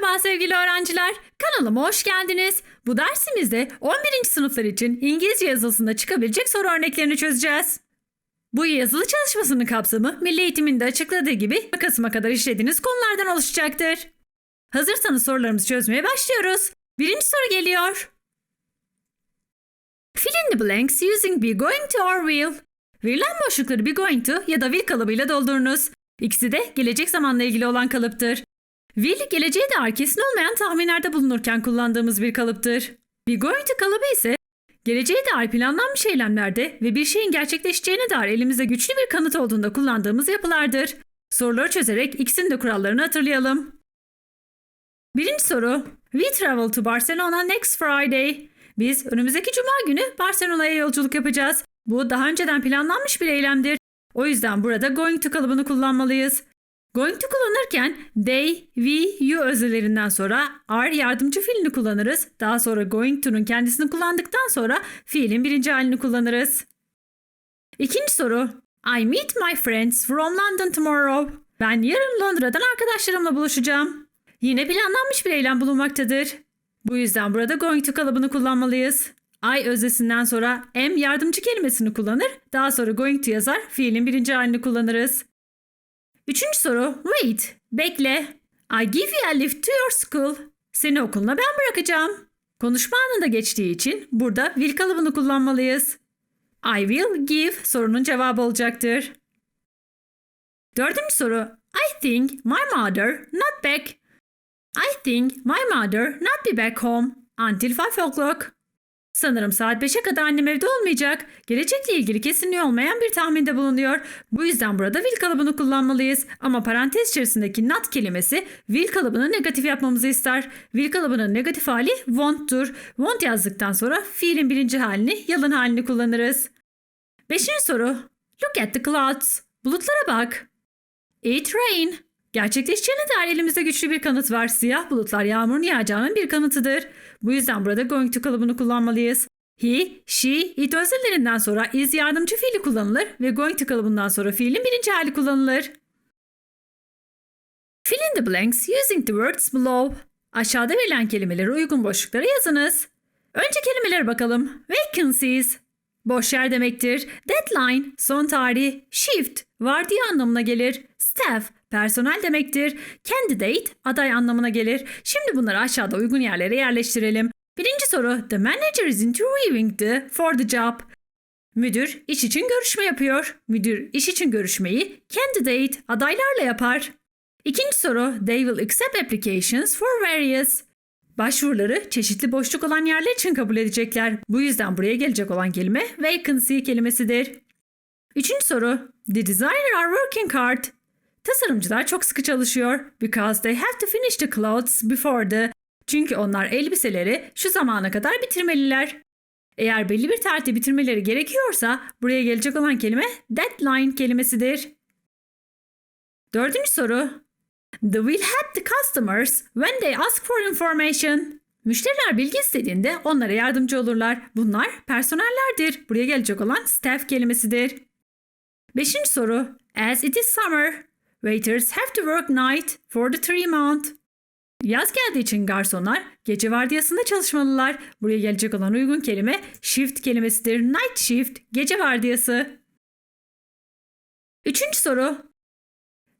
Merhaba sevgili öğrenciler. Kanalıma hoş geldiniz. Bu dersimizde 11. sınıflar için İngilizce yazılısında çıkabilecek soru örneklerini çözeceğiz. Bu yazılı çalışmasının kapsamı Milli Eğitim'in de açıkladığı gibi Kasım'a kadar işlediğiniz konulardan oluşacaktır. Hazırsanız sorularımızı çözmeye başlıyoruz. Birinci soru geliyor. Fill in the blanks using be going to or will. Verilen boşlukları be going to ya da will kalıbıyla doldurunuz. İkisi de gelecek zamanla ilgili olan kalıptır. Will geleceğe dair kesin olmayan tahminlerde bulunurken kullandığımız bir kalıptır. Be going to kalıbı ise geleceğe dair planlanmış eylemlerde ve bir şeyin gerçekleşeceğine dair elimizde güçlü bir kanıt olduğunda kullandığımız yapılardır. Soruları çözerek ikisinin de kurallarını hatırlayalım. Birinci soru. We travel to Barcelona next Friday. Biz önümüzdeki cuma günü Barcelona'ya yolculuk yapacağız. Bu daha önceden planlanmış bir eylemdir. O yüzden burada going to kalıbını kullanmalıyız. Going to kullanırken they, we, you özelerinden sonra are yardımcı fiilini kullanırız. Daha sonra going to'nun kendisini kullandıktan sonra fiilin birinci halini kullanırız. İkinci soru. I meet my friends from London tomorrow. Ben yarın Londra'dan arkadaşlarımla buluşacağım. Yine planlanmış bir eylem bulunmaktadır. Bu yüzden burada going to kalıbını kullanmalıyız. I öznesinden sonra am yardımcı kelimesini kullanır. Daha sonra going to yazar. Fiilin birinci halini kullanırız. Üçüncü soru. Wait. Bekle. I give you a lift to your school. Seni okuluna ben bırakacağım. Konuşma anında geçtiği için burada will kalıbını kullanmalıyız. I will give sorunun cevabı olacaktır. Dördüncü soru. I think my mother not back. I think my mother not be back home until 5 o'clock. Sanırım saat 5'e kadar annem evde olmayacak. Gelecekle ilgili kesinliği olmayan bir tahminde bulunuyor. Bu yüzden burada will kalıbını kullanmalıyız. Ama parantez içerisindeki not kelimesi will kalıbını negatif yapmamızı ister. Will kalıbının negatif hali want'tur. Want yazdıktan sonra fiilin birinci halini, yalın halini kullanırız. Beşinci soru. Look at the clouds. Bulutlara bak. It rain. Gerçekleşeceğine dair elimizde güçlü bir kanıt var. Siyah bulutlar yağmurun yağacağının bir kanıtıdır. Bu yüzden burada going to kalıbını kullanmalıyız. He, she, it özellerinden sonra is yardımcı fiili kullanılır ve going to kalıbından sonra fiilin birinci hali kullanılır. Fill in the blanks using the words below. Aşağıda verilen kelimeleri uygun boşluklara yazınız. Önce kelimelere bakalım. Vacancies. Boş yer demektir. Deadline, son tarih. Shift, vardiya anlamına gelir. Staff, personel demektir. Candidate, aday anlamına gelir. Şimdi bunları aşağıda uygun yerlere yerleştirelim. Birinci soru. The manager is interviewing the for the job. Müdür iş için görüşme yapıyor. Müdür iş için görüşmeyi candidate adaylarla yapar. İkinci soru. They will accept applications for various. Başvuruları çeşitli boşluk olan yerler için kabul edecekler. Bu yüzden buraya gelecek olan kelime vacancy kelimesidir. Üçüncü soru. The designer are working hard. Tasarımcılar çok sıkı çalışıyor. Because they have to finish the clothes before the. Çünkü onlar elbiseleri şu zamana kadar bitirmeliler. Eğer belli bir tarihte bitirmeleri gerekiyorsa buraya gelecek olan kelime deadline kelimesidir. Dördüncü soru. The will help the customers when they ask for information. Müşteriler bilgi istediğinde onlara yardımcı olurlar. Bunlar personellerdir. Buraya gelecek olan staff kelimesidir. Beşinci soru. As it is summer, waiters have to work night for the three month. Yaz geldiği için garsonlar gece vardiyasında çalışmalılar. Buraya gelecek olan uygun kelime shift kelimesidir. Night shift, gece vardiyası. Üçüncü soru.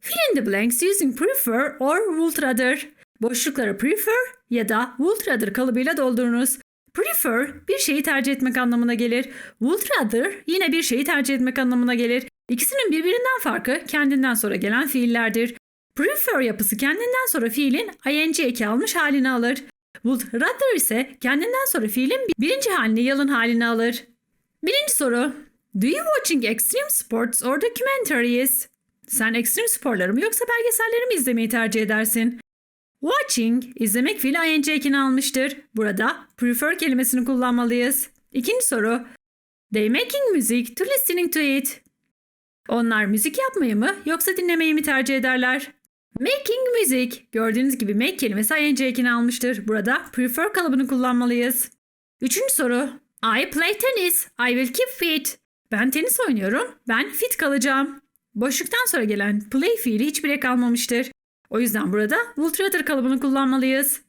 Fill in the blanks using prefer or would rather. Boşlukları prefer ya da would rather kalıbıyla doldurunuz. Prefer bir şeyi tercih etmek anlamına gelir. Would rather yine bir şeyi tercih etmek anlamına gelir. İkisinin birbirinden farkı kendinden sonra gelen fiillerdir. Prefer yapısı kendinden sonra fiilin ing eki almış halini alır. Would rather ise kendinden sonra fiilin birinci halini yalın halini alır. Birinci soru. Do you watching extreme sports or documentaries? Sen ekstrem sporları mı yoksa belgeselleri mi izlemeyi tercih edersin? Watching, izlemek fiili ing almıştır. Burada prefer kelimesini kullanmalıyız. İkinci soru. They making music to listening to it. Onlar müzik yapmayı mı yoksa dinlemeyi mi tercih ederler? Making music. Gördüğünüz gibi make kelimesi ing almıştır. Burada prefer kalıbını kullanmalıyız. Üçüncü soru. I play tennis. I will keep fit. Ben tenis oynuyorum. Ben fit kalacağım. Boşluktan sonra gelen play fiili hiçbir ek almamıştır. O yüzden burada would rather kalıbını kullanmalıyız.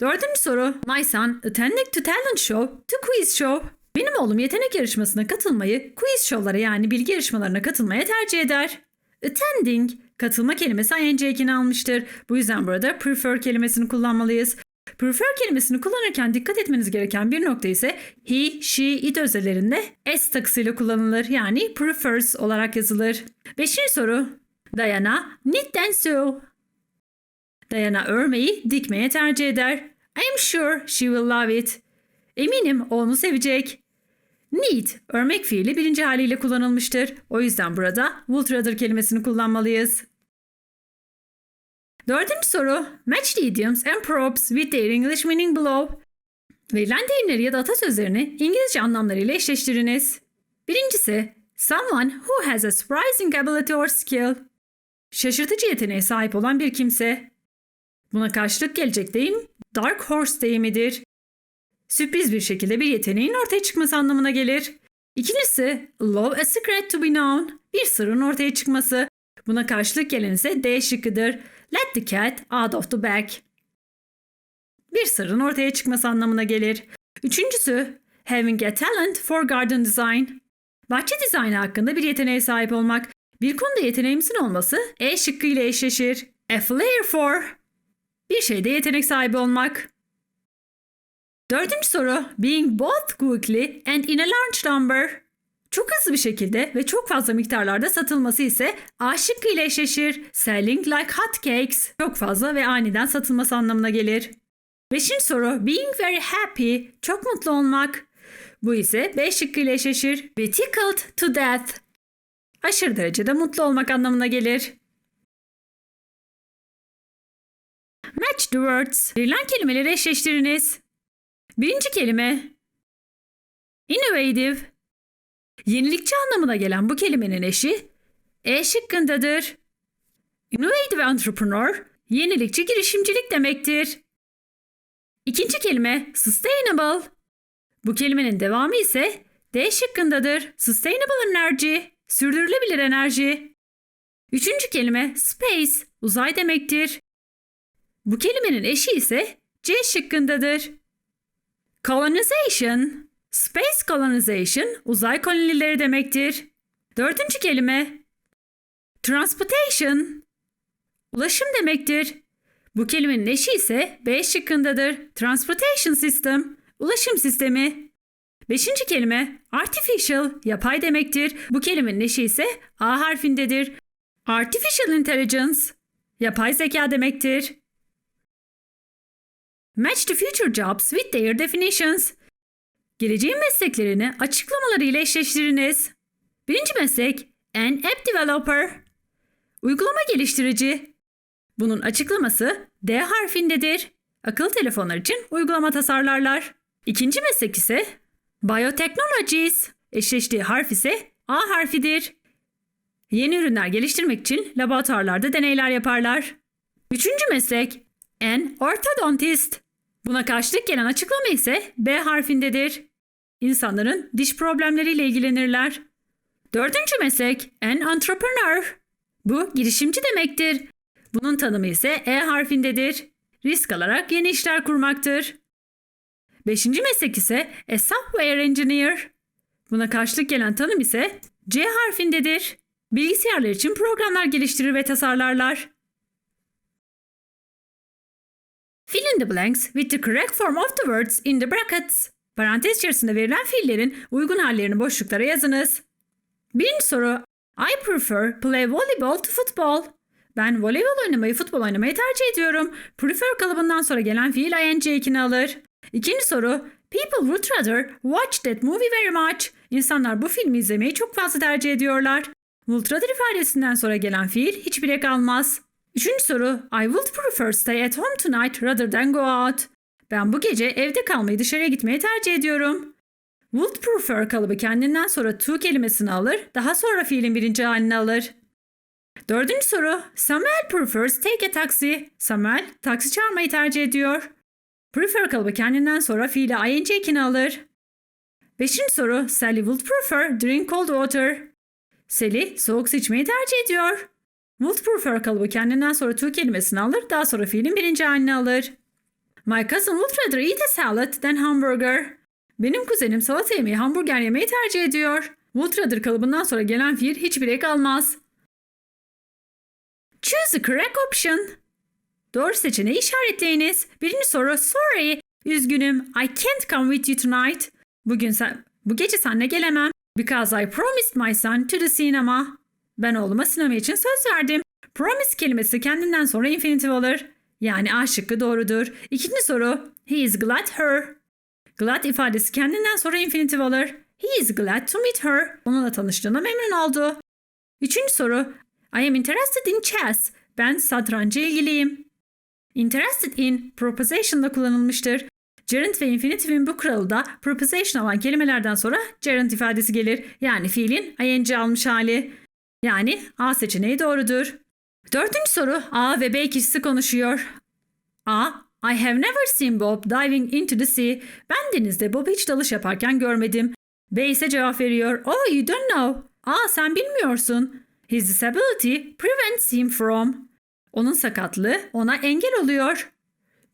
Dördüncü soru. My son attending to talent show to quiz show. Benim oğlum yetenek yarışmasına katılmayı quiz show'lara yani bilgi yarışmalarına katılmaya tercih eder. Attending katılma kelimesi ing ekini almıştır. Bu yüzden burada prefer kelimesini kullanmalıyız. Prefer kelimesini kullanırken dikkat etmeniz gereken bir nokta ise he, she, it özellerinde s takısıyla kullanılır. Yani prefers olarak yazılır. Beşinci soru. Diana knit and sew. Diana örmeyi dikmeye tercih eder. I'm sure she will love it. Eminim onu sevecek. Need, örmek fiili birinci haliyle kullanılmıştır. O yüzden burada would rather kelimesini kullanmalıyız. Dördüncü soru. Match the idioms and props with their English meaning below. Verilen deyimleri ya da atasözlerini İngilizce anlamlarıyla eşleştiriniz. Birincisi, someone who has a surprising ability or skill. Şaşırtıcı yeteneğe sahip olan bir kimse. Buna karşılık gelecek deyim dark horse deyimidir. Sürpriz bir şekilde bir yeteneğin ortaya çıkması anlamına gelir. İkincisi, love a secret to be known. Bir sırrın ortaya çıkması. Buna karşılık gelen ise D şıkkıdır. Let the cat out of the bag. Bir sırrın ortaya çıkması anlamına gelir. Üçüncüsü, having a talent for garden design. Bahçe dizaynı hakkında bir yeteneğe sahip olmak. Bir konuda yeteneğimizin olması E şıkkı ile eşleşir. A flair for. Bir şeyde yetenek sahibi olmak. Dördüncü soru. Being both quickly and in a large number. Çok hızlı bir şekilde ve çok fazla miktarlarda satılması ise A şıkkı ile eşleşir. Selling like hotcakes. Çok fazla ve aniden satılması anlamına gelir. Beşinci soru. Being very happy. Çok mutlu olmak. Bu ise B şıkkı ile eşleşir. Be tickled to death. Aşırı derecede mutlu olmak anlamına gelir. Match the words. Verilen kelimeleri eşleştiriniz. Birinci kelime innovative. Yenilikçi anlamına gelen bu kelimenin eşi E şıkkındadır. Innovative entrepreneur, yenilikçi girişimcilik demektir. İkinci kelime sustainable. Bu kelimenin devamı ise D şıkkındadır. Sustainable energy, sürdürülebilir enerji. Üçüncü kelime space, uzay demektir. Bu kelimenin eşi ise C şıkkındadır. Colonization. Space colonization uzay kolonileri demektir. Dördüncü kelime. Transportation. Ulaşım demektir. Bu kelimenin eşi ise B şıkkındadır. Transportation system. Ulaşım sistemi. Beşinci kelime artificial, yapay demektir. Bu kelimenin eşi ise A harfindedir. Artificial intelligence, yapay zeka demektir. Match the future jobs with their definitions. Geleceğin mesleklerini açıklamalarıyla eşleştiriniz. Birinci meslek an app developer. Uygulama geliştirici. Bunun açıklaması D harfindedir. Akıllı telefonlar için uygulama tasarlarlar. İkinci meslek ise biotechnologies. Eşleştiği harf ise A harfidir. Yeni ürünler geliştirmek için laboratuvarlarda deneyler yaparlar. Üçüncü meslek an orthodontist. Buna karşılık gelen açıklama ise B harfindedir. İnsanların diş problemleriyle ilgilenirler. Dördüncü meslek an entrepreneur. Bu girişimci demektir. Bunun tanımı ise E harfindedir. Risk alarak yeni işler kurmaktır. Beşinci meslek ise a software engineer. Buna karşılık gelen tanım ise C harfindedir. Bilgisayarlar için programlar geliştirir ve tasarlarlar. Fill in the blanks with the correct form of the words in the brackets. Parantez içerisinde verilen fiillerin uygun hallerini boşluklara yazınız. Birinci soru. I prefer play volleyball to football. Ben voleybol oynamayı futbol oynamayı tercih ediyorum. Prefer kalıbından sonra gelen fiil ing ekini alır. İkinci soru. People would rather watch that movie very much. İnsanlar bu filmi izlemeyi çok fazla tercih ediyorlar. Would rather ifadesinden sonra gelen fiil hiçbir ek almaz. Üçüncü soru. I would prefer stay at home tonight rather than go out. Ben bu gece evde kalmayı dışarıya gitmeyi tercih ediyorum. Would prefer kalıbı kendinden sonra to kelimesini alır, daha sonra fiilin birinci halini alır. Dördüncü soru. Samuel prefers take a taxi. Samuel taksi çağırmayı tercih ediyor. Prefer kalıbı kendinden sonra fiili ing ekini alır. Beşinci soru. Sally would prefer drink cold water. Sally soğuk su içmeyi tercih ediyor. Would prefer kalıbı kendinden sonra to kelimesini alır, daha sonra fiilin birinci halini alır. My cousin would rather eat a salad than hamburger. Benim kuzenim salata yemeği hamburger yemeyi tercih ediyor. Would rather kalıbından sonra gelen fiil hiçbir ek almaz. Choose the correct option. Doğru seçeneği işaretleyiniz. Birinci soru sorry. Üzgünüm. I can't come with you tonight. Bugün sen, bu gece seninle gelemem. Because I promised my son to the cinema. Ben oğluma sinema için söz verdim. Promise kelimesi kendinden sonra infinitif alır. Yani A şıkkı doğrudur. İkinci soru. He is glad her. Glad ifadesi kendinden sonra infinitif alır. He is glad to meet her. Onunla tanıştığına memnun oldu. Üçüncü soru. I am interested in chess. Ben satranca ilgiliyim. Interested in proposition'da kullanılmıştır. Gerund ve infinitifin bu kuralı da proposition olan kelimelerden sonra gerund ifadesi gelir. Yani fiilin ing almış hali. Yani A seçeneği doğrudur. Dördüncü soru A ve B kişisi konuşuyor. A. I have never seen Bob diving into the sea. Ben denizde Bob'u hiç dalış yaparken görmedim. B ise cevap veriyor. Oh you don't know. A sen bilmiyorsun. His disability prevents him from. Onun sakatlığı ona engel oluyor.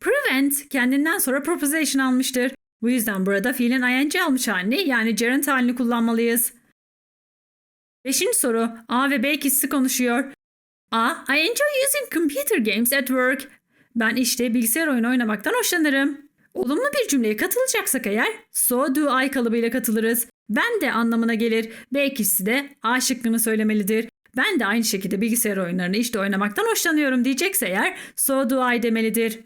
Prevent kendinden sonra proposition almıştır. Bu yüzden burada fiilin ing almış halini yani gerund halini kullanmalıyız. Beşinci soru. A ve B kişisi konuşuyor. A. I enjoy using computer games at work. Ben işte bilgisayar oyunu oynamaktan hoşlanırım. Olumlu bir cümleye katılacaksak eğer so do I kalıbıyla katılırız. Ben de anlamına gelir. B kişisi de A şıkkını söylemelidir. Ben de aynı şekilde bilgisayar oyunlarını işte oynamaktan hoşlanıyorum diyecekse eğer so do I demelidir.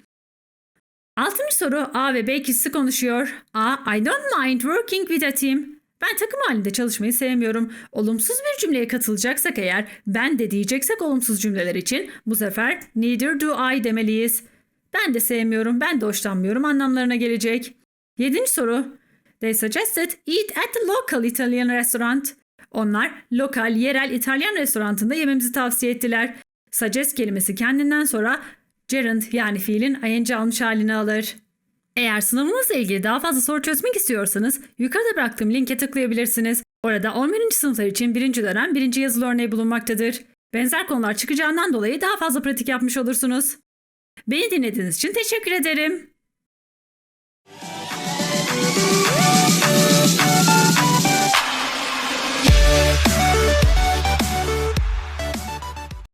Altıncı soru A ve B kişisi konuşuyor. A. I don't mind working with a team. Ben takım halinde çalışmayı sevmiyorum. Olumsuz bir cümleye katılacaksak eğer ben de diyeceksek olumsuz cümleler için bu sefer neither do I demeliyiz. Ben de sevmiyorum, ben de hoşlanmıyorum anlamlarına gelecek. Yedinci soru. They suggested eat at the local Italian restaurant. Onlar lokal, yerel İtalyan restoranında yememizi tavsiye ettiler. Suggest kelimesi kendinden sonra gerund yani fiilin ing almış halini alır. Eğer sınavımızla ilgili daha fazla soru çözmek istiyorsanız yukarıda bıraktığım linke tıklayabilirsiniz. Orada 11. sınıflar için birinci dönem birinci yazılı örneği bulunmaktadır. Benzer konular çıkacağından dolayı daha fazla pratik yapmış olursunuz. Beni dinlediğiniz için teşekkür ederim.